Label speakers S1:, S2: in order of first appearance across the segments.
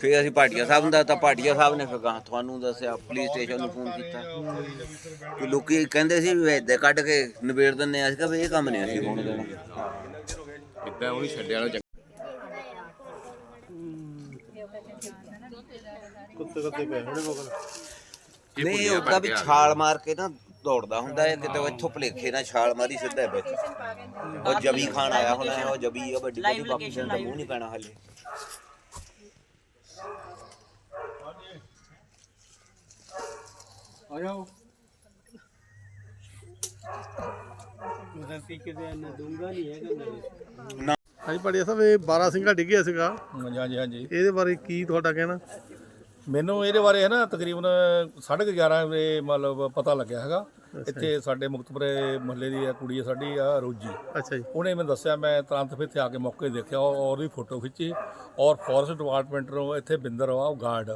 S1: ਫਿਰ ਅਸੀਂ ਭਾਟੀਆ ਸਾਹਿਬ ਨੂੰ ਦੱਸਤਾ ਭਾਟੀਆ ਸਾਹਿਬ ਨੇ ਫਿਰ ਗਾਂ ਤੁਹਾਨੂੰ ਦੱਸਿਆ ਪੁਲਿਸ ਸਟੇਸ਼ਨ ਨੂੰ ਫੋਨ ਕੀਤਾ। ਕਿ ਲੋਕੀ ਕਹਿੰਦੇ ਸੀ ਵੀ ਇੱਦਾਂ ਕੱਢ ਕੇ ਨਿਬੇੜ ਦਿੰਦੇ ਆ ਅਸੀਂ ਕਿਹਾ ਵੀ ਇਹ ਕੰਮ ਨਹੀਂ ਅਸੀਂ ਹੋਣ ਦੇਣਾ।
S2: ਇਦਾਂ ਉਹ ਨਹੀਂ ਛੱਡਿਆ ਵਾਲਾ
S3: ਕੁੱਤੇ ਕੁੱਤੇ ਪਏ ਹੋਣੇ
S1: ਨਹੀਂ ਉਹਦਾ ਵੀ ਛਾਲ ਮਾਰ ਕੇ ਨਾ ਦੌੜਦਾ ਹੁੰਦਾ ਹੈ ਕਿਤੇ ਉਹ ਇੱਥੋਂ ਭਲੇਖੇ ਨਾਲ ਛਾਲ ਮਾਰੀ ਸਿੱਧਾ ਵਿੱਚ ਉਹ ਜਬੀ ਖਾਨ ਆਇਆ ਹੋਣਾ ਉਹ ਜਬੀ ਆ ਵੱਡੀ ਵੱਡੀ ਬਾਪੂ ਦਾ ਮੂੰਹ ਨਹੀਂ ਪੈਣਾ ਹਲੇ
S3: ਆ ਜਾਓ ਗਲਤੀ ਕਿਤੇ ਨਾ ਦੂੰਗਾ ਨਹੀਂ ਹੈਗਾ
S4: ਹਾਂਜੀ ਪੜਿਆ ਸਾਹਿਬ ਇਹ 12 ਸਿੰਘਾ ਡਿੱਗਿਆ ਸੀਗਾ।
S5: ਹਾਂਜੀ ਹਾਂਜੀ ਹਾਂਜੀ।
S4: ਇਹਦੇ ਬਾਰੇ ਕੀ ਤੁਹਾਡਾ ਕਹਿਣਾ?
S5: ਮੈਨੂੰ ਇਹਦੇ ਬਾਰੇ ਹੈ ਨਾ ਤਕਰੀਬਨ 11:30 ਵਜੇ ਮਤਲਬ ਪਤਾ ਲੱਗਿਆ ਹੈਗਾ। ਇੱਥੇ ਸਾਡੇ ਮੁਕਤਪੁਰੇ ਮੁਹੱਲੇ ਦੀ ਆ ਕੁੜੀ ਆ ਸਾਡੀ ਆ ਰੋਜੀ।
S4: ਅੱਛਾ ਜੀ।
S5: ਉਹਨੇ ਮੈਨੂੰ ਦੱਸਿਆ ਮੈਂ ਤੁਰੰਤ ਫਿਰ ਇੱਥੇ ਆ ਕੇ ਮੌਕੇ ਦੇਖਿਆ ਔਰ ਉਹਦੀ ਫੋਟੋ ਖਿੱਚੀ ਔਰ ਫੋਰੈਸਟ ਡਿਪਾਰਟਮੈਂਟ ਨੂੰ ਇੱਥੇ ਬਿੰਦਰ ਆ ਉਹ ਗਾਰਡ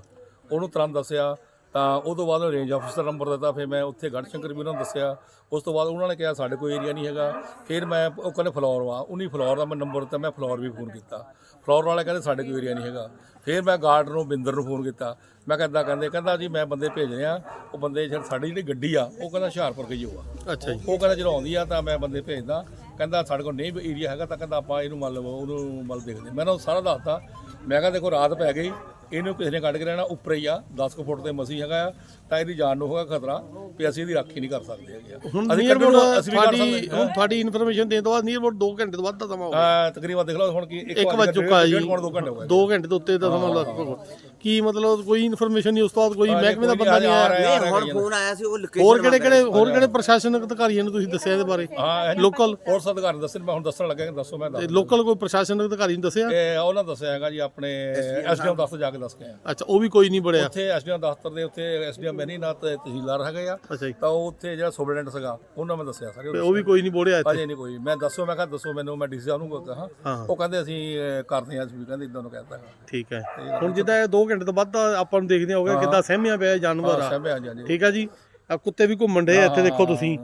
S5: ਉਹਨੂੰ ਤੁਰੰਤ ਦੱਸਿਆ ਤਾਂ ਉਹ ਤੋਂ ਬਾਅਦ ਰੇਂਜ ਆਫਿਸਰ ਨੰਬਰ ਦਿੱਤਾ ਫਿਰ ਮੈਂ ਉੱਥੇ ਗੜ੍ਹ ਸ਼ੰਕਰ ਵੀ ਉਹਨਾਂ ਨੂੰ ਦੱਸਿਆ। ਉਸ ਤੋਂ ਬਾਅਦ ਉਹਨਾਂ ਨੇ ਕਿਹਾ ਸਾਡੇ ਕੋਈ ਏਰੀਆ ਨਹੀਂ ਹੈਗਾ। ਫਿਰ ਮੈਂ ਉਹ ਕਹਿੰਦੇ ਫਲੋਰ ਵਾ। ਉਨੀ ਫਲੋਰ ਦਾ ਮੈਂ ਨੰਬਰ ਦਿੱਤਾ ਮੈਂ ਫਲੋਰ ਵੀ ਫੋਨ ਕੀਤਾ। ਫਲੋਰ ਵਾਲੇ ਕਹਿੰਦੇ ਸਾਡੇ ਕੋਈ ਏਰੀਆ ਨਹੀਂ ਹੈਗਾ। ਫਿਰ ਮੈਂ ਗਾਰਡ ਨੂੰ ਬਿੰਦਰ ਨੂੰ ਫੋਨ ਕੀਤਾ। ਮੈਂ ਕਹਿੰਦਾ ਕਹਿੰਦੇ ਕਹਿੰਦਾ ਜੀ ਮੈਂ ਬੰਦੇ ਭੇਜ ਰਿਹਾ। ਉਹ ਬੰਦੇ ਜਿਹੜੀ ਸਾਡੀ ਜਿਹੜੀ ਗੱਡੀ ਆ ਉਹ ਕਹਿੰਦਾ ਹੁਸ਼ਿਆਰਪੁਰ ਗਈ ਹੋਆ।
S4: ਅੱਛਾ ਜੀ।
S5: ਉਹ ਕਹਿੰਦਾ ਜਦੋਂ ਆਉਂਦੀ ਆ ਤਾਂ ਮੈਂ ਬੰਦੇ ਭੇਜਦਾ। ਕਹਿੰਦਾ ਸਾਡੇ ਕੋਲ ਨਹੀਂ ਏਰੀਆ ਹੈਗਾ ਤਾਂ ਕਹਿੰਦਾ ਆਪਾਂ ਇਹਨੂੰ ਮਤਲਬ ਉਹਨੂੰ ਮਤਲਬ ਦੇਖਦੇ ਮੈਂ ਉਹਨੂੰ ਸਾਰਾ ਦੱਸਤਾ। ਮੈਂ ਕਿਹਾ ਦੇਖੋ ਰਾਤ ਪੈ ਗਈ ਇਹਨੂੰ ਕਿਸੇ ਨੇ ਕੱਢ ਕੇ ਰਹਿਣਾ ਉੱਪਰ ਹੀ ਆ 10 ਕੁ ਫੁੱਟ ਤੇ ਮਸੀ ਹੈਗਾ ਆ ਤਾਂ ਇਹਦੀ ਜਾਨ ਨੂੰ ਹੋਗਾ ਖਤਰਾ ਵੀ ਅਸੀਂ ਇਹਦੀ ਰਾਖੀ ਨਹੀਂ ਕਰ ਸਕਦੇ ਹੈਗੇ ਆ।
S4: ਹੁਣ
S5: ਅਸੀਂ
S4: ਨੀਅਰ
S5: ਨੂੰ- ਅਸੀਂ ਵੀ ਕਰ
S4: ਤੁਹਾਡੀ ਹੁਣ ਤੁਹਾਡੀ ਇਨਫੋਰਮੇਸ਼ਨ ਦੇਣ ਤੋਂ ਬਾਅਦ ਨੀਅਰ 2 ਘੰਟੇ ਤੋਂ ਵੱਧ ਦਾ ਸਮਾਂ ਹੋ ਗਿਆ।
S5: ਹਾਂ ਤਕਰੀਬਨ ਦੇਖ ਲਓ ਹੁਣ ਕੀ
S4: ਇੱਕ ਵੱਜ ਚੁੱਕਾ ਜੀ।
S5: ਡੇਢ ਪੌਣੇ ਦੋ ਘੰਟੇ ਹੋ ਗਏ।
S4: 2 ਘੰਟੇ ਤੋਂ ਉੱਤੇ ਦਾ ਸਮਾਂ ਲੱਗ ਕੀ ਮਤਲਬ ਕੋਈ ਇਨਫੋਰਮੇਸ਼ਨ ਨਹੀਂ ਉਸ ਤੋਂ ਬਾਅਦ ਕੋਈ ਮਹਿਕਮੇ ਦਾ ਬੰਦਾ ਨਹੀਂ ਆਇਆ।
S1: ਨਹੀਂ ਹੁਣ ਫੋਨ ਆਇਆ ਸੀ ਉਹ ਲੋਕੇਸ਼ਨ
S4: ਹੋਰ ਕਿਹੜੇ ਕਿਹੜੇ ਹੋਰ ਕਿਹੜੇ ਪ੍ਰਸ਼ਾਸਨਿਕ ਅਧਿਕਾਰੀਆਂ ਨੂੰ ਤੁਸੀਂ ਦੱਸਿਆ ਇਹਦੇ ਬਾਰੇ?
S5: ਹਾਂ
S4: ਲੋਕਲ
S5: ਹੋਰ ਸਦਕਾਰ ਦੱਸਣ ਮੈਂ ਹੁਣ ਦੱਸਣ ਲੱਗਾ ਕਿ ਦੱਸੋ ਮੈਂ ਦੱਸ
S4: ਲੋਕਲ ਕੋਈ ਪ੍ਰਸ਼ਾਸਨਿਕ ਅਧਿਕਾਰੀ ਨੂੰ ਦੱਸਿਆ?
S5: ਇਹ ਉਹਨਾਂ ਦੱਸਿਆ ਹੈਗਾ ਜੀ ਆਪਣੇ ਐਸਡੀਐਮ ਦਫ਼ਤਰ ਜਾ ਕੇ ਦੱਸ ਕੇ ਆਇਆ।
S4: ਅੱਛਾ ਉਹ ਵੀ ਕੋਈ ਨਹੀਂ ਬੜਿਆ
S5: ਉੱਥੇ ਐਸਡੀਐਮ ਦਫ਼ਤਰ ਦੇ ਉੱਤੇ ਐਸਡੀਐਮ ਮੈਨੀ ਨਾਲ ਤੇ ਤਹਿਸੀਲਦਾਰ ਹੈਗੇ ਆ।
S4: ਅੱਛਾ ਜੀ।
S5: ਤਾਂ ਉਹ ਉੱਥੇ ਜਿਹੜਾ ਸੁਪਰਡੈਂਟ ਸੀਗਾ ਉਹਨਾਂ ਮੈਂ ਦੱਸਿਆ ਸਾਰੇ
S4: ਤੇ ਉਹ ਵੀ ਕੋਈ ਨਹੀਂ ਬੋੜਿਆ ਇੱਥੇ?
S5: ਅਜੇ ਨਹੀਂ ਕੋਈ। ਮੈਂ ਦੱਸੋ ਮੈਂ ਕਿਹਾ ਦੱਸੋ ਮੈਨੂੰ ਮੈਂ ਡੀਸੀ ਸਾਹਿਬ ਨੂੰ ਕਹਾਂ
S4: ਹਾਂ।
S5: ਉਹ ਕਹਿੰਦੇ ਅਸੀਂ ਅਹ, ਕਰਦੇ ਹਾਂ ਅਸੀਂ ਵੀ ਕਹਿੰਦੇ ਇਦਾਂ ਨੂੰ ਕਹਿੰਦਾ
S4: ਠੀਕ ਹੈ। ਹੁਣ ਜਿੱਦਾਂ ਇਹ 2 ਘੰਟੇ ਤੋਂ ਵੱਧ ਦਾ ਆਪਾਂ ਨੂੰ ਦੇਖਦੇ ਹੋਗੇ ਕਿੱਦਾਂ ਸਹਿਮਿਆ ਪਿਆ ਇਹ ਜਾਨਵਰ ਆ।
S5: ਹਾਂ ਹਾਂਜੀ ਹਾਂਜੀ।
S4: ਠੀਕ ਆ ਜੀ। ਆ ਕੁੱਤੇ ਵੀ ਘੁੰਮਣ ਡੇ ਇੱਥੇ ਦੇਖੋ ਤੁਸੀਂ।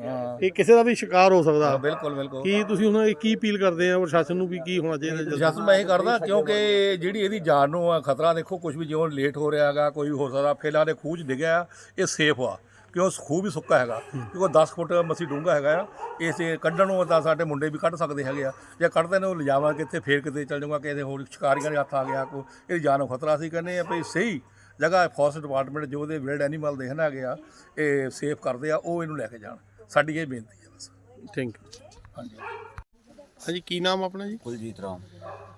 S4: ਇਹ ਕਿਸੇ ਦਾ ਵੀ ਸ਼ਿਕਾਰ ਹੋ ਸਕਦਾ।
S5: ਬਿਲਕੁਲ ਬਿਲਕੁਲ।
S4: ਕੀ ਤੁਸੀਂ ਹੁਣ ਇਹ ਕੀ ਅਪੀਲ ਕਰਦੇ ਆ ਪ੍ਰਸ਼ਾਸਨ ਨੂੰ ਵੀ ਕੀ ਹੋਣਾ ਚਾਹੀਦਾ?
S5: ਪ੍ਰਸ਼ਾਸਨ ਮੈਂ ਇਹ ਕਰਦਾ ਕਿਉਂਕਿ ਜਿਹੜੀ ਇਹਦੀ ਜਾਨ ਨੂੰ ਆ ਖਤਰਾ ਦੇਖੋ ਕੁਝ ਵੀ ਜਿਉਂ ਲੇਟ ਹੋ ਰਿਹਾ ਹੈਗਾ ਕੋਈ ਹੋ ਸਕਦਾ ਫੇਲਾ ਦੇ 'ਚ ਡਿੱਗਿਆ ਇਹ ਸੇਫ ਆ। ਕਿਉਂ ਖੂਹ ਵੀ ਸੁੱਕਾ ਹੈਗਾ? ਕਿਉਂਕਿ 10 ਫੁੱਟ ਮਸੀ ਡੂੰਘਾ ਹੈਗਾ ਆ ਇਸੇ ਕੱਢਣ ਨੂੰ ਤਾਂ ਸਾਡੇ ਮੁੰਡੇ ਵੀ ਕੱਢ ਸਕਦੇ ਹੈਗੇ ਆ। ਜੇ ਕੱਢਦੇ ਨੇ ਉਹ ਲਿਜਾਵਾਂ ਕਿੱਥੇ ਫੇਰ ਕਿਤੇ ਚੱਲ ਜਾਊਗਾ ਕਿਸੇ ਹੋਰ ਸ਼ਿਕਾਰੀਆਂ ਦੇ ਹੱਥ ਆ ਗਿਆ ਕੋ ਇਹਦੀ ਜਾਨ ਨੂੰ ਖਤਰਾ ਸੀ ਕਹਿੰਦੇ ਆ ਵੀ ਸਹੀ ਜਗ੍ਹਾ ਫੋਰੈਸਟ ਡਿਪਾਰਟਮੈਂਟ ਜੋ ਉਹਦੇ ਵਿਲਡ ਐਨੀਮਲ ਦੇ ਹਨ ਹੈਗੇ ਆ ਇਹ ਸੇਫ ਕਰਦੇ ਆ ਉਹ ਇਹਨੂੰ ਲੈ ਕੇ ਜਾਣ। ਸਾਡੀ ਇਹ ਬੇਨਤੀ ਹੈ ਬਸ।
S4: ਥੈਂਕ ਯੂ
S5: ਹਾਂਜੀ।
S4: ਹਾਂਜੀ ਕੀ ਨਾਮ ਆਪਣਾ ਜੀ?
S1: ਕੁਲਜੀਤ ਰਾਮ।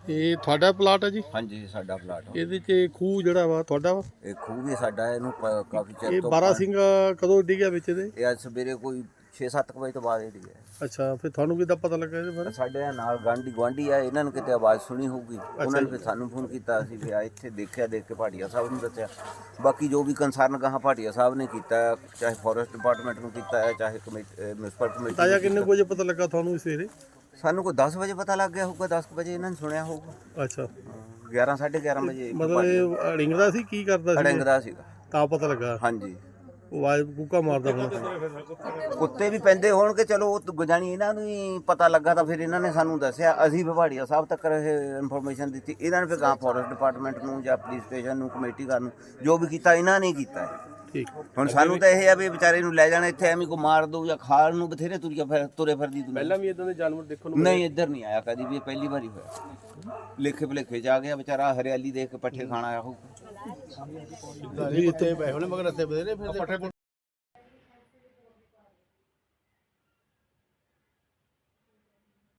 S4: ਇਹ ਤੁਹਾਡਾ ਪਲਾਟ ਹੈ ਜੀ?
S1: ਹਾਂਜੀ ਸਾਡਾ ਪਲਾਟ
S4: ਇਹਦੇ 'ਚ ਖੂਹ ਜਿਹੜਾ ਵਾ ਤੁਹਾਡਾ ਵਾ?
S1: ਇਹ ਖੂਹ ਵੀ ਸਾਡਾ ਹੈ, ਇਹਨੂੰ ਪ- ਕਾਫੀ
S4: ਇਹ
S1: ਚਿਰ ਤੋਂ
S4: 12 ਸਿੰਘ ਕਦੋਂ ਡਿੱਗਿਆ ਵਿੱਚ ਇਹਦੇ?
S1: ਇਹ ਅੱਜ ਸਵੇਰੇ ਕੋਈ 6-7 ਵਜੇ ਤੋਂ ਬਾਅਦ ਇਹਦੀ ਹੈ।
S4: ਅੱਛਾ ਫਿਰ ਤੁਹਾਨੂੰ ਕਿੱਦਾਂ ਪਤਾ ਲੱਗਾ ਇਹਦੇ ਬਾਰੇ?
S1: ਸਾਡੇ ਨਾਲ ਗਾਂਢੀ ਗਵਾਂਢੀ ਆ ਇਹਨਾਂ ਨੂੰ ਕਿਤੇ ਆਵਾਜ਼ ਸੁਣੀ ਹੋਊਗੀ। ਉਹਨਾਂ ਨੇ ਫਿਰ ਸਾਨੂੰ ਫੋਨ ਕੀਤਾ ਅਸੀਂ ਫਿਰ ਆ ਇੱਥੇ ਦੇਖਿਆ ਦੇਖ ਕੇ ਭਾਟੀਆ ਸਾਹਿਬ ਨੂੰ ਦੱਸਿਆ। ਬਾਕੀ ਜੋ ਵੀ ਕੰਸਰਨ ਕਹਾ ਭਾਟੀਆ ਸਾਹਿਬ ਨੇ ਕੀਤਾ ਹੈ, ਚਾਹੇ ਫੋਰੈਸਟ ਡਿਪਾਰਟਮੈਂਟ ਨੂੰ ਕੀਤਾ ਹੈ ਚਾਹੇ ਕਮੇਟੀ ਮਿਊਨਿਸਪਲ ਕਮੇਟੀ
S4: ਤਾਜਾ ਕਿੰਨੇ ਕੁ ਵਜੇ ਪਤਾ ਲੱਗਾ ਤੁਹਾਨੂੰ ਇਸ ਸਵੇਰੇ?
S1: ਸਾਨੂੰ ਕੋਈ 10 ਵਜੇ ਪਤਾ ਲੱਗ ਗਿਆ ਹੋਊਗਾ 10 ਕੁ ਵਜੇ ਇਹਨਾਂ ਨੇ ਸੁਣਿਆ ਹੋਊਗਾ।
S4: ਅੱਛਾ।
S1: 11 11:30 ਵਜੇ
S4: ਮਤਲਬ ਇਹ ਰਿੰਗਦਾ ਸੀ ਕੀ ਕਰਦਾ ਸੀ?
S1: ਅੜੰਗਦਾ ਸੀਗਾ।
S4: ਤਾਂ ਪਤਾ ਲੱਗਾ।
S1: ਹਾਂਜੀ।
S4: ਉਹ ਆਵਾਜ਼ ਕੂਕਾ ਮਾਰਦਾ ਹੋਣਾ
S1: ਕੁੱਤੇ ਵੀ ਪੈਂਦੇ ਹੋਣਗੇ ਚਲੋ ਉਹ ਗੁਜਾਣੀ ਇਹਨਾਂ ਨੂੰ ਹੀ ਪਤਾ ਲੱਗਾ ਤਾਂ ਫਿਰ ਇਹਨਾਂ ਨੇ ਸਾਨੂੰ ਦੱਸਿਆ। ਅਸੀਂ ਵਿਭਾੜੀਆ ਸਾਹਿਬ ਤੱਕ ਇਹ ਇਨਫੋਰਮੇਸ਼ਨ ਦਿੱਤੀ। ਇਹਨਾਂ ਨੇ ਫਿਰ ਗਾਂ ਫੋਰੈਸਟ ਡਿਪਾਰਟਮੈਂਟ ਨੂੰ ਜਾਂ ਪੁਲਿਸ ਸਟੇਸ਼ਨ ਨੂੰ ਕਮੇਟੀ ਘਰ ਨੂੰ ਜੋ ਵੀ ਕੀਤਾ ਇਹਨਾਂ ਨੇ ਹੀ ਕੀਤਾ ਹੈ।
S4: ਠੀਕ।
S1: ਹੁਣ ਸਾਨੂੰ ਤਾਂ ਇਹ ਆ ਵੀ ਵਿਚਾਰੇ ਨੂੰ ਲੈ ਜਾਣਾ ਇੱਥੇ ਐਵੇਂ ਕੋ ਮਾਰ ਦੋ ਜਾਂ ਖਾਣ ਨੂੰ ਬਥੇਰੇ ਤੁਰੀਆਂ ਫਿਰ ਤੁਰੇ ਫਿਰਦੀ ਤੂੰ ਪਹਿਲਾਂ ਵੀ ਇਦਾਂ ਦੇ ਜਾਨਵਰ ਦੇਖਣ ਨੂੰ ਨਹੀਂ ਇੱਧਰ ਨਹੀਂ ਆਇਆ ਕਦੀ ਵੀ ਇਹ ਪਹਿਲੀ ਵਾਰੀ ਹੋਇਆ। ਲੇਖੇ ਭਲੇਖੇ ਜਾ ਗਿਆ ਵਿਚਾਰਾ ਹਰਿਆਲੀ ਦੇਖ ਕੇ ਪੱਠੇ ਖਾਣ ਆਇਆ ਹੋਊ
S3: ਇੱਥੇ ਪਏ ਹੋਣੇ ਮਗਰ ਇੱਥੇ ਬਦਲੇ ਫਿਰਦੇ